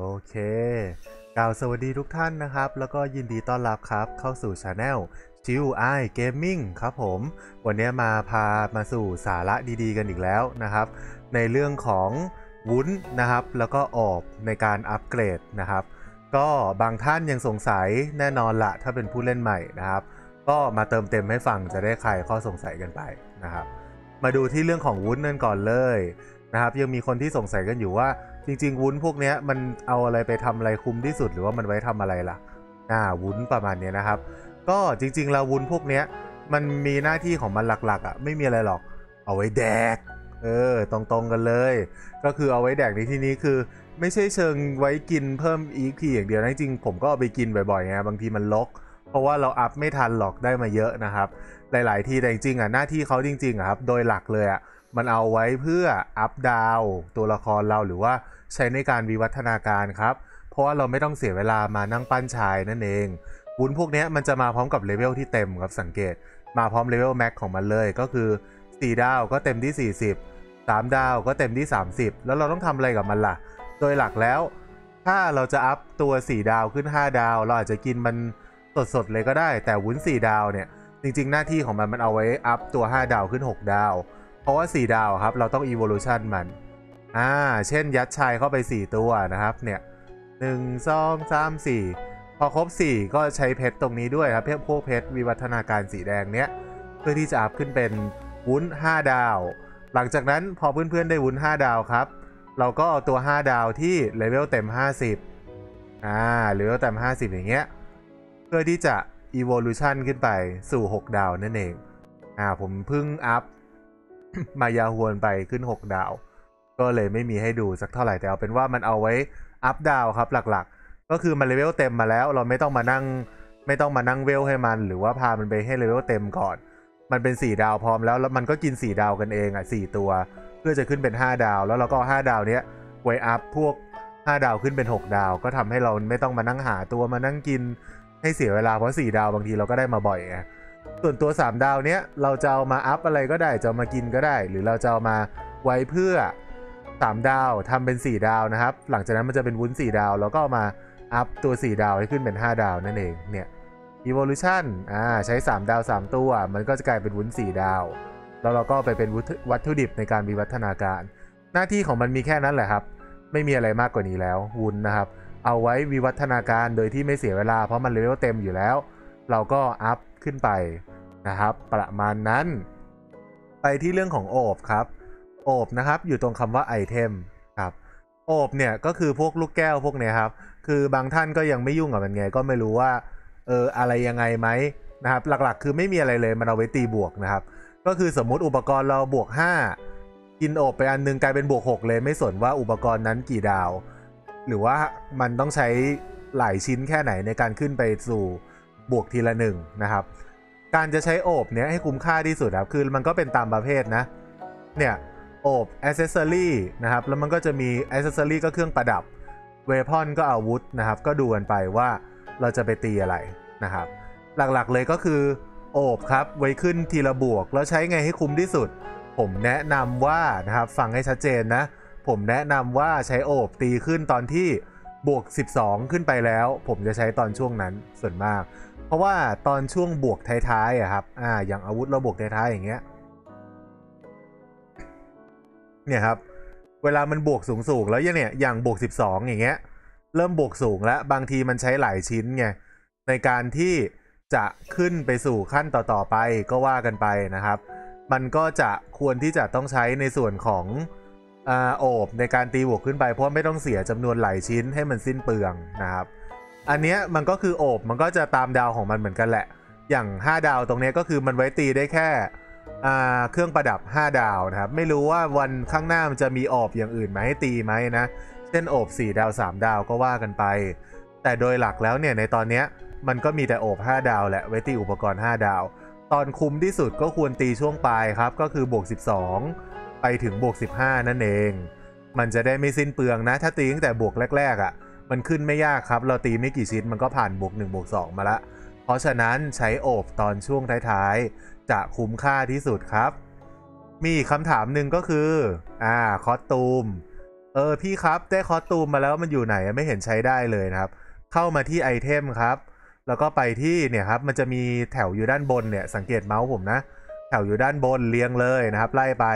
โอเคกล่าวสวัสดีทุกท่านนะครับ แล้วก็ยินดีต้อนรับครับ เข้าสู่ช anel ชิวไอเกมมิ่งครับผม วันนี้มาพามาสู่สาระดีๆกันอีกแล้วนะครับ ในเรื่องของวุ้นนะครับ แล้วก็ออบในการอัปเกรดนะครับ ก็บางท่านยังสงสัยแน่นอนละถ้าเป็นผู้เล่นใหม่นะครับ ก็มาเติมเต็มให้ฟังจะได้คลายข้อสงสัยกันไปนะครับ มาดูที่เรื่องของวุ้นนั่นก่อนเลยนะครับ ยังมีคนที่สงสัยกันอยู่ว่า จริง ๆ วุ้นพวกนี้มันเอาอะไรไปทำอะไรคุ้มที่สุด หรือว่ามันไว้ทำอะไรล่ะอ่าวุ้นประมาณนี้นะครับ ก็จริง ๆ แล้ววุ้นพวกนี้มันมีหน้าที่ของมันหลักๆอะไม่มีอะไรหรอก เอาไว้แดก เออ ตรงๆกันเลย ก็คือเอาไว้แดกในที่นี้คือ ไม่ใช่เชิงไว้กินเพิ่มอีกทีอย่างเดียวนะจริงๆผมก็เอาไปกินบ่อยๆไงบางทีมันลก เพราะว่าเราอัพไม่ทันหรอกได้มาเยอะนะครับ หลาย ๆ ทีแต่จริงๆอะหน้าที่เขาจริงๆอะครับโดยหลักเลยอะมันเอาไว้เพื่ออัพดาวตัวละครเราหรือว่า ใช้ในการวิวัฒนาการครับ เพราะว่าเราไม่ต้องเสียเวลามานั่งปั้นชายนั่นเองวุ้นพวกนี้มันจะมาพร้อมกับเลเวลที่เต็มครับสังเกต มาพร้อมเลเวลแม็กของมันเลยก็คือ 4 ดาวก็เต็มที่ 40 3 ดาวก็เต็มที่ 30 แล้วเราต้องทำอะไรกับมันล่ะ โดยหลักแล้ว ถ้าเราจะอัพตัว 4 ดาวขึ้น 5 ดาว เราอาจจะกินมันสดๆเลยก็ได้ แต่วุ้น 4 ดาวเนี่ยจริงๆ หน้าที่ของมันมันเอาไว้อัพตัว 5 ดาวขึ้น 6 ดาว เพราะว่า 4 ดาวครับเราต้อง evolution มัน อ่า เช่นยัดชายเข้าไป 4 ตัวนะครับ เนี่ย1 2 3 4พอครบ 4 ก็ใช้เพชรตรงนี้ด้วยครับ เพื่อพวกเพชรวิวัฒนาการสีแดงเนี้ย เพื่อที่จะอัพขึ้นเป็นวุ้น 5 ดาว หลังจากนั้นพอเพื่อนๆได้วุ้น 5 ดาวครับ เราก็เอาตัว 5 ดาวที่เลเวลเต็ม 50 อ่าเลเวลเต็ม 50 อย่างเงี้ย เพื่อที่จะ evolution ขึ้นไปสู่ 6 ดาวนั่นเอง อ่าผมเพิ่งอัพมายาฮวนไปขึ้น 6 ดาว ก็เลยไม่มีให้ดูสักเท่าไหร่แต่เอาเป็นว่ามันเอาไว้อัพดาวครับหลักๆ ก็คือมันเลเวลเต็มมาแล้ว เราไม่ต้องมานั่งไม่ต้องมานั่งเวลให้มัน หรือว่าพามันไปให้เลเวลเต็มก่อน มันเป็น 4 ดาวพร้อมแล้วแล้วมันก็กิน 4 ดาวกันเองอะ4ตัว เพื่อจะขึ้นเป็น 5 ดาว แล้วเราก็เอา5ดาวเนี้ยไว้อัพพวก 5 ดาวขึ้นเป็น 6 ดาว ก็ทำให้เราไม่ต้องมานั่งหาตัวมานั่งกินให้เสียเวลาเพราะ 4 ดาวบางทีเราก็ได้มาบ่อยไงส่วนตัว 3 ดาวเนี้ยเราจะเอามาอัพอะไรก็ได้จะามากินก็ได้ หรือเราจะเอามาไว้เพื่อ 3 ดาวทำเป็น 4 ดาวนะครับ หลังจากนั้นมันจะเป็นวุ้น 4 ดาว แล้วก็มาอัพตัว 4 ดาวให้ขึ้นเป็น 5 ดาวนั่นเองเนี่ย evolution อ่าใช้ 3 ดาว 3 ตัว มันก็จะกลายเป็นวุ้น 4 ดาว แล้วเราก็ไปเป็นวัตถุดิบในการวิวัฒนาการ หน้าที่ของมันมีแค่นั้นแหละครับ ไม่มีอะไรมากกว่านี้แล้ววุ้นนะครับ เอาไว้วิวัฒนาการโดยที่ไม่เสียเวลา เพราะมันเลเวลเต็มอยู่แล้ว เราก็อัพขึ้นไปนะครับ ประมาณนั้น ไปที่เรื่องของโอบครับ โอบนะครับ อยู่ตรงคำว่าไอเทมครับโอบเนี่ยก็คือพวกลูกแก้วพวกเนี้ยครับ คือบางท่านก็ยังไม่ยุ่งกับมันไง ก็ไม่รู้ว่าเอออะไรยังไงไหมนะครับ หลักๆ คือไม่มีอะไรเลยมันเอาไว้ตีบวกนะครับ ก็คือสมมุติอุปกรณ์เราบวก 5 กินโอบไปอันนึงกลายเป็นบวก 6 เลยไม่สนว่าอุปกรณ์นั้นกี่ดาว หรือว่ามันต้องใช้หลายชิ้นแค่ไหนในการขึ้นไปสู่บวกทีละหนึ่งนะครับ การจะใช้โอบเนี้ยให้คุ้มค่าที่สุดครับ คือมันก็เป็นตามประเภทนะ เนี่ย บอ c เซสซอรี่นะครับ แล้วมันก็จะมีอ c เซสซอรี่ก็เครื่องประดับ เวพอนก็อาวุธนะครับ ก็ดูกันไปว่าเราจะไปตีอะไรนะครับ หลักๆเลยก็คือโอบครับไว้ขึ้นทีละบวก แล้วใช้ไงให้คุ้มที่สุด ผมแนะนำว่านะครับฟังให้ชัดเจนนะ ผมแนะนำว่าใช้โอบตีขึ้นตอนที่บวก 12 ขึ้นไปแล้ว ผมจะใช้ตอนช่วงนั้นส่วนมาก เพราะว่าตอนช่วงบวกท้ายๆอะครับอ่าอย่างอาวุธเราบวกท้ายๆอย่างเงี้ย เนี่ยครับ เวลามันบวกสูงๆแล้วเนี่ยอย่างบวก 12 อย่างเงี้ย เริ่มบวกสูงแล้ว บางทีมันใช้หลายชิ้นไงในการที่จะขึ้นไปสู่ขั้นต่อๆไปก็ว่ากันไปนะครับ มันก็จะควรที่จะต้องใช้ในส่วนของอโอบในการตีบวกขึ้นไป เพราะไม่ต้องเสียจำนวนหลายชิ้นให้มันสิ้นเปลืองนะครับ อันเนี้ยมันก็คือโอบมันก็จะตามดาวของมันเหมือนกันแหละ อย่าง 5 ดาวตรงนี้ก็คือมันไว้ตีได้แค่ เครื่องประดับ 5 ดาวนะครับ ไม่รู้ว่าวันข้างหน้ามันจะมีโอบอย่างอื่นมาให้ตีไหมนะ เช่นโอบ 4 ดาว 3 ดาวก็ว่ากันไป แต่โดยหลักแล้วเนี่ยในตอนเนี้ยมันก็มีแต่โอบ 5 ดาวแหละไว้ตีอุปกรณ์ 5 ดาว ตอนคุ้มที่สุดก็ควรตีช่วงปลายครับ ก็คือบวก 12 ไปถึงบวก 15 นั่นเอง มันจะได้ไม่สิ้นเปลืองนะ ถ้าตีตั้งแต่บวกแรกๆอะ่ะ มันขึ้นไม่ยากครับ เราตีไม่กี่ชิ้นมันก็ผ่านบวก1บวก2มาละ เพราะฉะนั้นใช้โอบตอนช่วงท้ายๆ จะคุ้มค่าที่สุดครับ มีคำถามหนึ่งก็คือ อ่า คอสตูม เออ พี่ครับ ได้คอสตูมมาแล้วมันอยู่ไหนไม่เห็นใช้ได้เลยนะครับ เข้ามาที่ไอเทมครับ แล้วก็ไปที่เนี่ยครับ มันจะมีแถวอยู่ด้านบนเนี่ย สังเกตเมาส์ผมนะ แถวอยู่ด้านบนเรียงเลยนะครับ ไล่ไป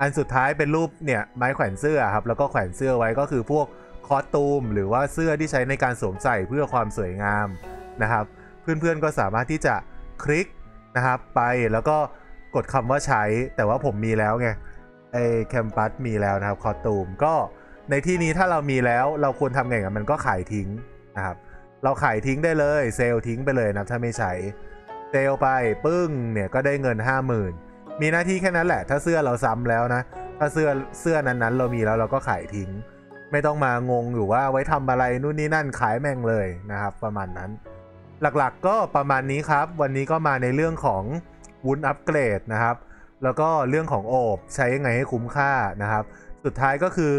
อันสุดท้ายเป็นรูปเนี่ยไม้แขวนเสื้อครับ แล้วก็แขวนเสื้อไว้ก็คือพวกคอสตูม หรือว่าเสื้อที่ใช้ในการสวมใส่เพื่อความสวยงามนะครับ เพื่อนๆก็สามารถที่จะคลิก นะครับ ไปแล้วก็กดคำว่าใช้แต่ว่าผมมีแล้วไงไอแคมปัสมีแล้วนะครับคอตูมก็ในที่นี้ถ้าเรามีแล้วเราควรทำไงกับมันก็ขายทิ้งนะครับ เราขายทิ้งได้เลยเซลทิ้งไปเลยนะถ้าไม่ใช้เซลไปปึ้งเนี่ยก็ได้เงิน 50,000 มีหน้าที่แค่นั้นแหละ ถ้าเสื้อเราซ้ำแล้วนะ ถ้าเสื้อเสื้อนั้นๆ เรามีแล้วเราก็ขายทิ้ง ไม่ต้องมางงอยู่ว่าไว้ทำอะไรนู่นนี่นั่นขายแม่งเลยนะครับ ประมาณนั้น หลักๆก็ประมาณนี้ครับ วันนี้ก็มาในเรื่องของวุ้นอัปเกรดนะครับ แล้วก็เรื่องของโอบใช้ยังไงให้คุ้มค่านะครับ สุดท้ายก็คือ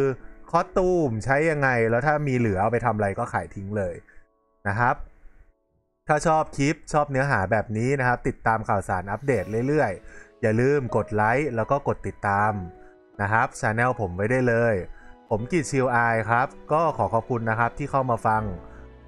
คอสตูมใช้ยังไง แล้วถ้ามีเหลือเอาไปทำอะไรก็ขายทิ้งเลยนะครับ ถ้าชอบคลิปชอบเนื้อหาแบบนี้นะครับ ติดตามข่าวสารอัปเดตเรื่อยๆ อย่าลืมกดไลค์แล้วก็กดติดตามนะครับช anel ผมไว้ได้เลย ผมกิจชิวไอครับ ก็ขอขอบคุณนะครับที่เข้ามาฟัง